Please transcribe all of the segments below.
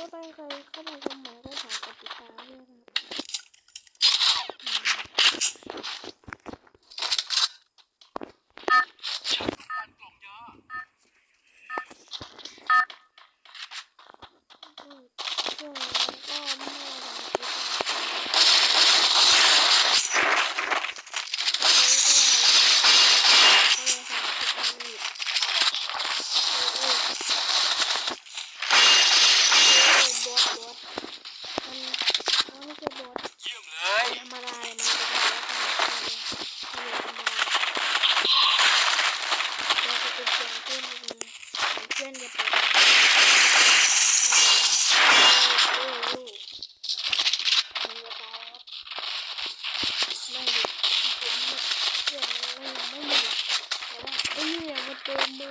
ถ้าใครเคยเข้าไปชมใครได้ฝากกดติดามด้วยนะ ไม่มีแต่ว่าไอ้เนี่ยมันเติมมือ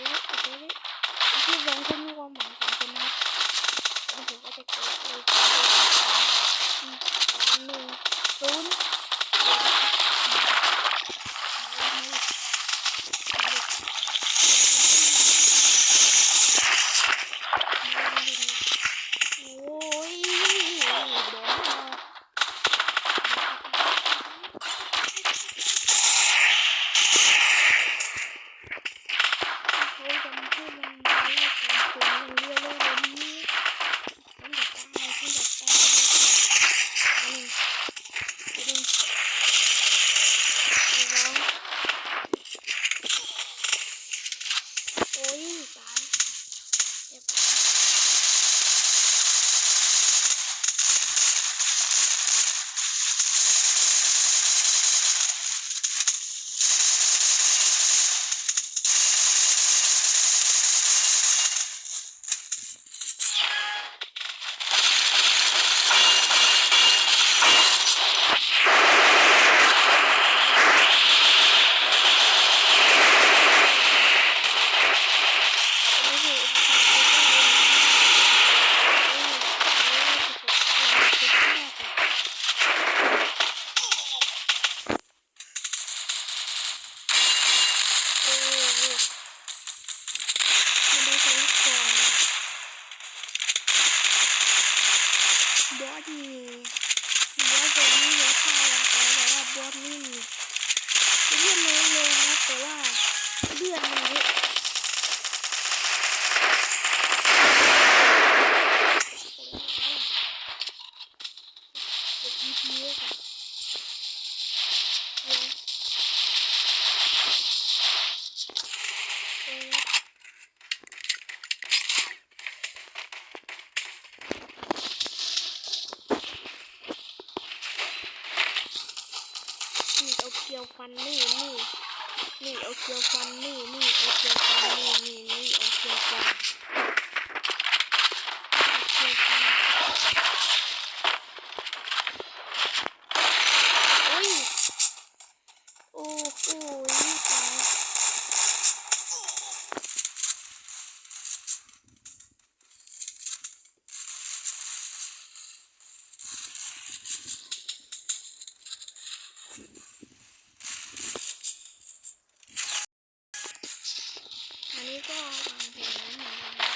ซื้อซื้อที่ลงที่มีความหมายของคนนะผมก็จะเก็บ ยวฟันนี่นี่นี่เอาเคียวฟันนี่นี่เอาเคียวฟันนี่นี่นี่เอาเคียวฟันเอาเคียวฟันอุ้ยโอ้โหตายอันนี้ก็วางแผนเหมือนกันนะ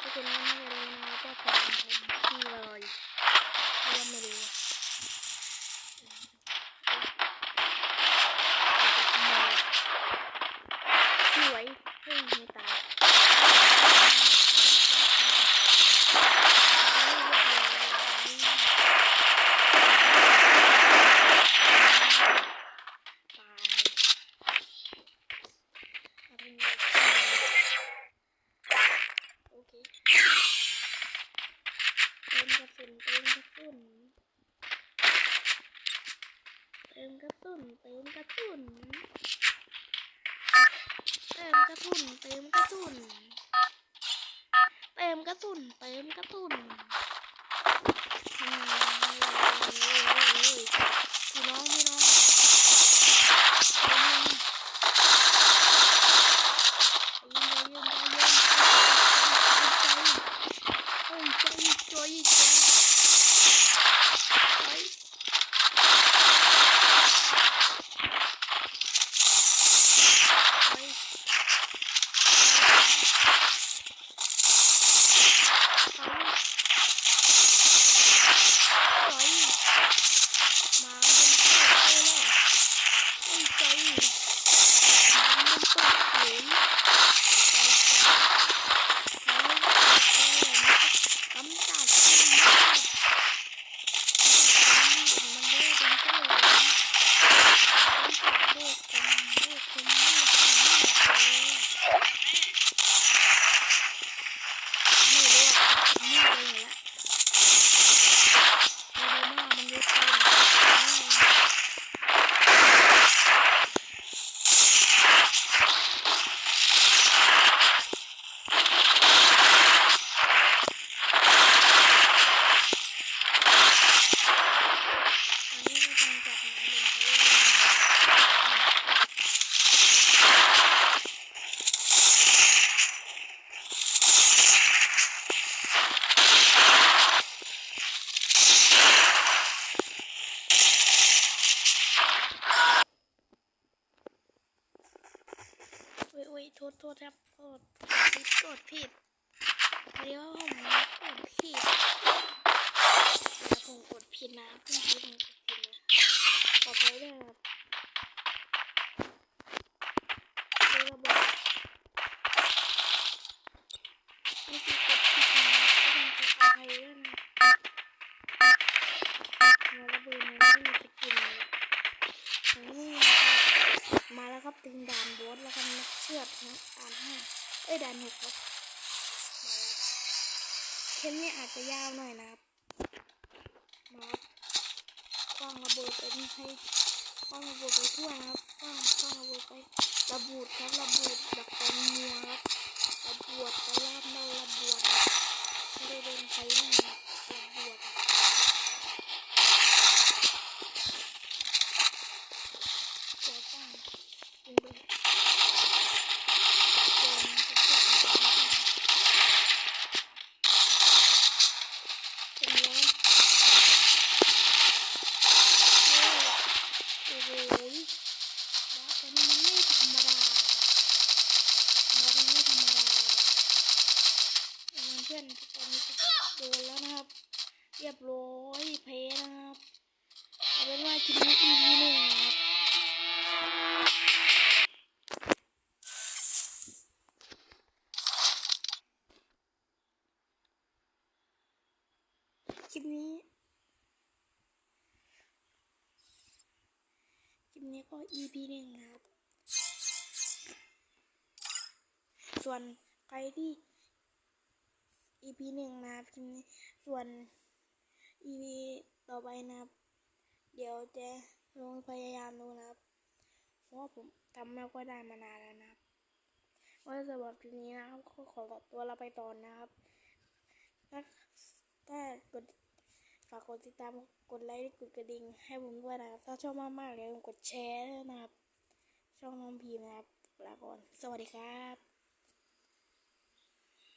ถ้าคุณไม่รู้นะก็ฟังผมที่เลยเพราะว่าไม่รู้สวยเฮ้ยไม่ตายตายเอาเป็นแบบโอเคเติมกระสุนเติมกระสุนเติ มกระสุนเติมกระตุนเติมกระตุนเติมกระตุนเติมกระตุนเติมกระตุนทำไงพี่น้องพี่น้องใจเย็นใจเย็นใจเย็นใจใจใจใจมาเป็นเพื่อนเลย ใจใจมันตกหลุมกำจัดมันเยอะเป็นเจ้าหลุมกำจัดโลกคนโลกคนโลกคนโลกไม่รู้อะนี่เลยละดูหน้ามันเยอะไปหน่อย อันนี้ก็ทำจากน้ำลงทะเลโอ้ยโอ้ยโทษโทษ ครับโทษผิดกดผิดเดี๋ยวผมกดผิดแล้วผมกดผิดนะเพื่อนผมกดผิดนะขอโทษด้วยครับดูระเบิดนี่คือกดผิดนะก็ต้องขออภัยด้วยนะมาระเบิดเนี่ยไม่มีสกินเลยอันนี้นะครับมาแล้วครับถึงด่านบอสแล้วครับนักเชือดนะด่านห้าเอ้ยด่า นหกครับมาแล้วเทมนี้อาจจะยาวหน่อยนะครับมาคว้างระเบิดไปให้คว้างระเบิดไปทั่วนะครับคว้างคว้างระเบิดไประบูดครับระบูดแบบเต็มมัวครับระบวดไปรอบเราระบวดไม่ได้เดินไปนะครับวดครับเจ้าตั้งยิงไปโดนกระแทกมันจะไม่ได้เป็นแล้ว โอ้โหบอสตัวนี้มันไม่ธรรมดาบอสมันไม่ธรรมดาเพื่อนๆตอนนี้ก็โดนแล้วนะครับ เรียบร้อยเพนะครับ เอาเป็นว่าคลิปนี้ EP หนึ่งนะครับ คลิปนี้ คลิปนี้ก็ EP หนึ่งครับ ส่วนใครที่ EP หนึ่งนะครับคลิปนี้ส่วน EP ต่อไปนะครับ เดี๋ยวจะลองพยายามดูนะครับ เพราะว่าผมทำไม่ค่อยได้มานานแล้วนะครับว่าสำหรับคลิปนี้นะครับก็ขอตัวเราไปตอนนะครับถ้าถ้ากด ฝากกดติดตามกดไลค์กดกระดิ่งให้ผมด้วยนะครับ ถ้าชอบมากๆเลยกดแชร์นะครับ ช่องน้องพีมนะครับลาก่อน สวัสดีครับ